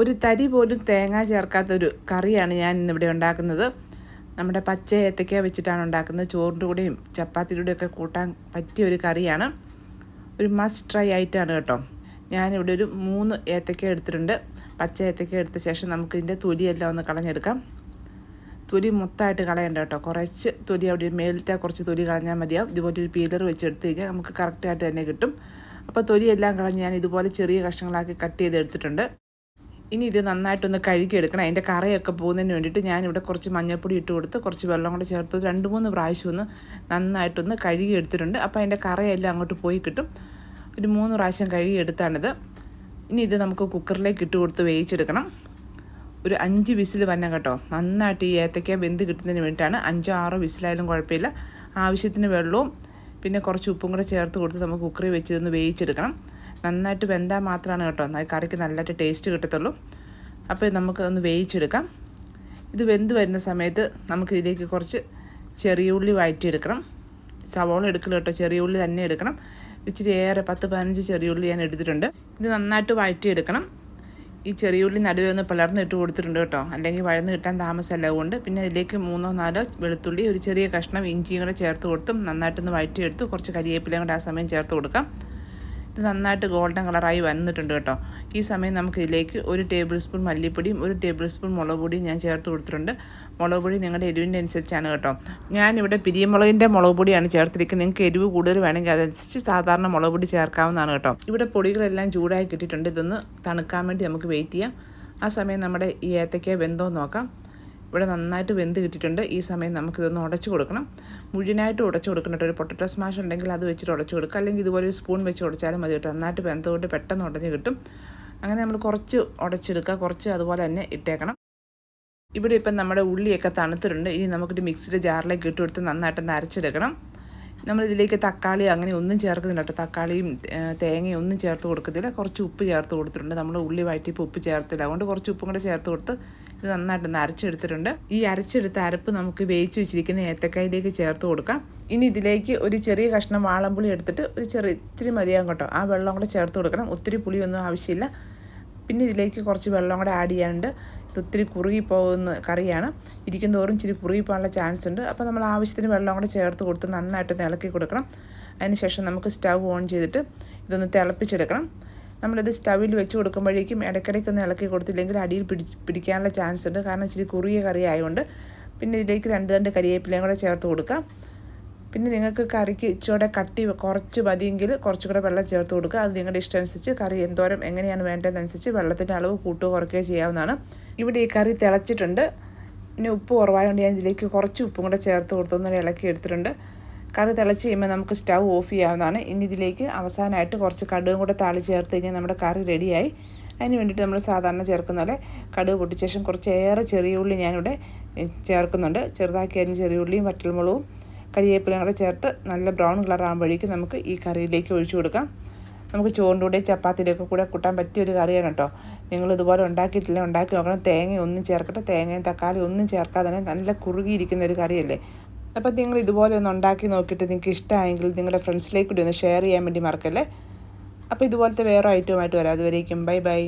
ഒരു തരി പോലും തേങ്ങ ചേർക്കാത്തൊരു കറിയാണ് ഞാൻ ഇന്നിവിടെ ഉണ്ടാക്കുന്നത്. നമ്മുടെ പച്ച ഏത്തക്ക വെച്ചിട്ടാണ് ഉണ്ടാക്കുന്നത്. ചോറിന്റെ കൂടെയും ചപ്പാത്തിയുടെ കൂടെയൊക്കെ കൂട്ടാൻ പറ്റിയ ഒരു കറിയാണ്. ഒരു മസ്റ്റ് ട്രൈ ആയിട്ടാണ് കേട്ടോ. ഞാനിവിടെ ഒരു മൂന്ന് ഏത്തക്ക എടുത്തിട്ടുണ്ട്. പച്ച ഏത്തക്ക എടുത്ത ശേഷം നമുക്ക് ഇതിന്റെ തൊലിയെല്ലാം ഒന്ന് കളഞ്ഞെടുക്കാം. തൊലി മൊത്തമായിട്ട് കളയണ്ട കേട്ടോ. കുറച്ച് തൊലി അവിടെ മേലത്തെ കുറച്ച് തൊലി കളഞ്ഞാൽ മതിയാവും. ഇതുപോലെ ഒരു പീലർ വെച്ച് എടുത്ത് കഴിഞ്ഞാൽ നമുക്ക് കറക്റ്റായിട്ട് തന്നെ കിട്ടും. അപ്പോൾ തൊലിയെല്ലാം കളഞ്ഞ് ഞാൻ ഇതുപോലെ ചെറിയ കഷ്ണങ്ങളാക്കി കട്ട് ചെയ്ത് എടുത്തിട്ടുണ്ട് ഇനി ഇത് നന്നായിട്ടൊന്ന് കഴുകിയെടുക്കണം. അതിന്റെ കറയൊക്കെ പോകുന്നതിന് വേണ്ടിയിട്ട് ഞാനിവിടെ കുറച്ച് മഞ്ഞൾപ്പൊടി ഇട്ട് കൊടുത്ത് കുറച്ച് വെള്ളം കൂടെ ചേർത്ത് രണ്ട് മൂന്ന് പ്രാവശ്യം ഒന്ന് നന്നായിട്ടൊന്ന് കഴുകിയെടുത്തിട്ടുണ്ട്. അപ്പോൾ അതിന്റെ കറയെല്ലാം അങ്ങോട്ട് പോയി കിട്ടും. ഒരു മൂന്ന് പ്രാവശ്യം കഴുകിയെടുത്താണിത്. ഇനി ഇത് നമുക്ക് കുക്കറിലേക്ക് ഇട്ട് കൊടുത്ത് വേവിച്ചെടുക്കണം. ഒരു അഞ്ച് വിസിൽ വന്ന കേട്ടോ. നന്നായിട്ട് ഈ ഏത്തയ്ക്ക വെന്ത് കിട്ടുന്നതിന് വേണ്ടിയിട്ടാണ്. അഞ്ചോ ആറോ വിസിലായാലും കുഴപ്പമില്ല. ആവശ്യത്തിന് വെള്ളവും പിന്നെ കുറച്ച് ഉപ്പും കൂടെ ചേർത്ത് കൊടുത്ത് നമുക്ക് കുക്കറിൽ വെച്ചിതൊന്ന് വേവിച്ചെടുക്കണം. നന്നായിട്ട് വെന്താൽ മാത്രമാണ് കേട്ടോ. കറിക്ക് നല്ലതായിട്ട് ടേസ്റ്റ് കിട്ടത്തുള്ളൂ. അപ്പോൾ നമുക്ക് ഒന്ന് വേവിച്ചെടുക്കാം. ഇത് വെന്ത് വരുന്ന സമയത്ത് നമുക്ക് ഇതിലേക്ക് കുറച്ച് ചെറിയ ഉള്ളി വഴറ്റിയെടുക്കണം. സവോള എടുക്കൽ കേട്ടോ. ചെറിയ ഉള്ളി തന്നെ എടുക്കണം. ഇച്ചിരി ഏറെ പത്ത് പതിനഞ്ച് ചെറിയ ഉള്ളി ഞാൻ എടുത്തിട്ടുണ്ട്. ഇത് നന്നായിട്ട് വഴറ്റിയെടുക്കണം. ഈ ചെറിയ ഉള്ളി നടുവേ ഒന്ന് പിളർന്നിട്ട് കൊടുത്തിട്ടുണ്ട് കേട്ടോ. അല്ലെങ്കിൽ വഴന്ന് കിട്ടാൻ താമസമല്ല പിന്നെ അതിലേക്ക് മൂന്നോ നാലോ വെളുത്തുള്ളി ഒരു ചെറിയ കഷ്ണം ഇഞ്ചിയും കൂടെ ചേർത്ത് കൊടുത്തും നന്നായിട്ടൊന്ന് വഴറ്റിയെടുത്ത്. കുറച്ച് കരിയേപ്പിലയും കൂടെ ആ സമയം ചേർത്ത് കൊടുക്കാം. ഇത് നന്നായിട്ട് ഗോൾഡൻ കളറായി വന്നിട്ടുണ്ട് കേട്ടോ. ഈ സമയം നമുക്ക് ഇതിലേക്ക് ഒരു ടേബിൾ സ്പൂൺ മല്ലിപ്പൊടിയും ഒരു ടേബിൾ സ്പൂൺ മുളക് പൊടിയും ഞാൻ ചേർത്ത് കൊടുത്തിട്ടുണ്ട്. മുളക് പൊടി നിങ്ങളുടെ എരിവിന്റെ അനുസരിച്ചാണ് കേട്ടോ. ഞാനിവിടെ പിരിയമുളകിന്റെ മുളക് പൊടിയാണ് ചേർത്തിരിക്കുന്നത്. നിങ്ങൾക്ക് എരിവ് കൂടുതൽ വേണമെങ്കിൽ അതനുസരിച്ച് സാധാരണ മുളക് പൊടി ചേർക്കാവുന്നതാണ് കേട്ടോ. ഇവിടെ പൊടികളെല്ലാം ചൂടായി കിട്ടിയിട്ടുണ്ട്. ഇതൊന്ന് തണുക്കാൻ വേണ്ടി നമുക്ക് വെയിറ്റ് ചെയ്യാം. ആ സമയം നമ്മുടെ ഈ ഏത്തയ്ക്ക വെന്തോ നോക്കാം. ഇവിടെ നന്നായിട്ട് വെന്ത് കിട്ടിയിട്ടുണ്ട്. ഈ സമയം നമുക്കിതൊന്ന് ഉടച്ചു കൊടുക്കണം. മുഴുവനായിട്ട് ഉടച്ചു കൊടുക്കണം ഒരു പൊട്ടറ്റോ സ്മാഷ് ഉണ്ടെങ്കിൽ അത് വെച്ചിട്ട് ഉടച്ചു കൊടുക്കുക. അല്ലെങ്കിൽ ഇതുപോലെ ഒരു സ്പൂൺ വെച്ച് ഉടച്ചാലും മതി കിട്ടും. നന്നായിട്ട് വെന്തുകൊണ്ട് പെട്ടെന്ന് ഉടഞ്ഞ് കിട്ടും. അങ്ങനെ നമ്മൾ കുറച്ച് ഉടച്ചെടുക്കുക. കുറച്ച് അതുപോലെ തന്നെ ഇട്ടേക്കണം. ഇവിടെ ഇപ്പം നമ്മുടെ ഉള്ളിയൊക്കെ തണുത്തിട്ടുണ്ട്. ഇനി നമുക്കൊരു മിക്സിയുടെ ജാറിലേക്ക് ഇട്ട് കൊടുത്ത് നന്നായിട്ടൊന്ന് അരച്ചെടുക്കണം. നമ്മൾ ഇതിലേക്ക് തക്കാളി അങ്ങനെ ഒന്നും ചേർക്കുന്നില്ല കേട്ടോ. തക്കാളിയും തേങ്ങയും ഒന്നും ചേർത്ത് കൊടുക്കത്തില്ല. കുറച്ച് ഉപ്പ് ചേർത്ത് കൊടുത്തിട്ടുണ്ട്. നമ്മൾ ഉള്ളി വഴറ്റിയപ്പോൾ ഉപ്പ് ചേർത്തില്ല. അതുകൊണ്ട് കുറച്ച് ഉപ്പും കൂടെ ചേർത്ത് കൊടുത്ത് ഇത് നന്നായിട്ടൊന്ന് അരച്ചെടുത്തിട്ടുണ്ട്. ഈ അരച്ചെടുത്ത അരപ്പ് നമുക്ക് വേവിച്ച് വെച്ചിരിക്കുന്ന ഏത്തക്കായിലേക്ക് ചേർത്ത് കൊടുക്കാം. ഇനി ഇതിലേക്ക് ഒരു ചെറിയ കഷ്ണം വാളംപുളി എടുത്തിട്ട് ഒരു ചെറിയ ഇത്തിരി മതിയാകും കേട്ടോ. ആ വെള്ളം കൂടെ ചേർത്ത് കൊടുക്കണം. ഒത്തിരി പുളിയൊന്നും ആവശ്യമില്ല. പിന്നെ ഇതിലേക്ക് കുറച്ച് വെള്ളം കൂടെ ആഡ് ചെയ്യാനുണ്ട്. ഇത് ഒത്തിരി കുറുകി പോകുന്ന കറിയാണ്. ഇരിക്കും തോറും ഇച്ചിരി കുറുകി പോകാനുള്ള ചാൻസ് ഉണ്ട്. അപ്പോൾ നമ്മൾ ആവശ്യത്തിന് വെള്ളം കൂടെ ചേർത്ത് കൊടുത്ത് നന്നായിട്ട് ഇളക്കി കൊടുക്കണം. അതിന് ശേഷം നമുക്ക് സ്റ്റവ് ഓൺ ചെയ്തിട്ട് ഇതൊന്ന് തിളപ്പിച്ചെടുക്കണം. നമ്മളിത് സ്റ്റവിൽ വെച്ച് കൊടുക്കുമ്പോഴേക്കും ഇടയ്ക്കിടയ്ക്ക് ഒന്ന് ഇളക്കി കൊടുത്തില്ലെങ്കിൽ അടിയിൽ പിടി പിടിക്കാനുള്ള ചാൻസ് ഉണ്ട്. കാരണം ഇച്ചിരി കുറിയ കറി ആയതുകൊണ്ട്. പിന്നെ ഇതിലേക്ക് രണ്ട് രണ്ട് കരിയേപ്പിലയും കൂടെ ചേർത്ത് കൊടുക്കാം. പിന്നെ നിങ്ങൾക്ക് കറിക്ക് ഇച്ചിരി കട്ടി കുറച്ച് മതിയെങ്കിൽ കുറച്ചുകൂടെ വെള്ളം ചേർത്ത് കൊടുക്കുക. അത് നിങ്ങളുടെ ഇഷ്ടമനുസരിച്ച് കറി എന്തോരം എങ്ങനെയാണ് വേണ്ടതെന്നനുസരിച്ച് വെള്ളത്തിന്റെ അളവ് കൂട്ടുകയോ കുറയ്ക്കുകയോ ചെയ്യാവുന്നതാണ്. ഇവിടെ ഈ കറി തിളച്ചിട്ടുണ്ട്. പിന്നെ ഉപ്പ് കുറവായതുകൊണ്ട് ഞാൻ ഇതിലേക്ക് കുറച്ച് ഉപ്പും കൂടെ ചേർത്ത് കൊടുത്തൊന്ന് ഇളക്കി എടുത്തിട്ടുണ്ട്. കറി തിളച്ച് കഴിയുമ്പോൾ നമുക്ക് സ്റ്റൗ ഓഫ് ചെയ്യാവുന്നതാണ്. ഇനി ഇതിലേക്ക് അവസാനമായിട്ട് കുറച്ച് കടുകും കൂടെ താളി ചേർത്ത് കഴിഞ്ഞാൽ നമ്മുടെ കറി റെഡിയായി. അതിന് വേണ്ടിയിട്ട് നമ്മൾ സാധാരണ ചേർക്കുന്ന പോലെ കടുക് പൊട്ടിച്ച ശേഷം കുറച്ചേറെ ചെറിയ ഉള്ളി ഞാനിവിടെ ചേർക്കുന്നുണ്ട്. ചെറുതാക്കി അരിഞ്ഞ ചെറിയ ഉള്ളിയും വറ്റൽമുളകും കരിവേപ്പിലയും കൂടെ ചേർത്ത് നല്ല ബ്രൗൺ കളർ ആകുമ്പോഴേക്കും നമുക്ക് ഈ കറിയിലേക്ക് ഒഴിച്ചു കൊടുക്കാം. നമുക്ക് ചോറിന്റെ കൂടെ ചപ്പാത്തിയുടെ ഒക്കെ കൂടെ കൂട്ടാൻ പറ്റിയ ഒരു കറിയാണ് കേട്ടോ. നിങ്ങൾ ഇതുപോലെ ഉണ്ടാക്കിയിട്ടില്ല ഉണ്ടാക്കി നോക്കണം. തേങ്ങ ഒന്നും ചേർക്കട്ടെ തേങ്ങയും തക്കാളി ഒന്നും ചേർക്കാതെ തന്നെ നല്ല കുറുകിയിരിക്കുന്ന ഒരു കറിയല്ലേ? അപ്പോൾ നിങ്ങൾ ഇതുപോലെ ഒന്ന് ഉണ്ടാക്കി നോക്കിയിട്ട് നിങ്ങൾക്ക് ഇഷ്ടമായെങ്കിൽ നിങ്ങളുടെ ഫ്രണ്ട്സിലേക്ക് കൂടി ഒന്ന് ഷെയർ ചെയ്യാൻ വേണ്ടി മറക്കല്ലേ? അപ്പോൾ ഇതുപോലത്തെ വേറെ ഐറ്റവുമായിട്ട് വരാം. അതുവരേക്കും ബൈ ബൈ.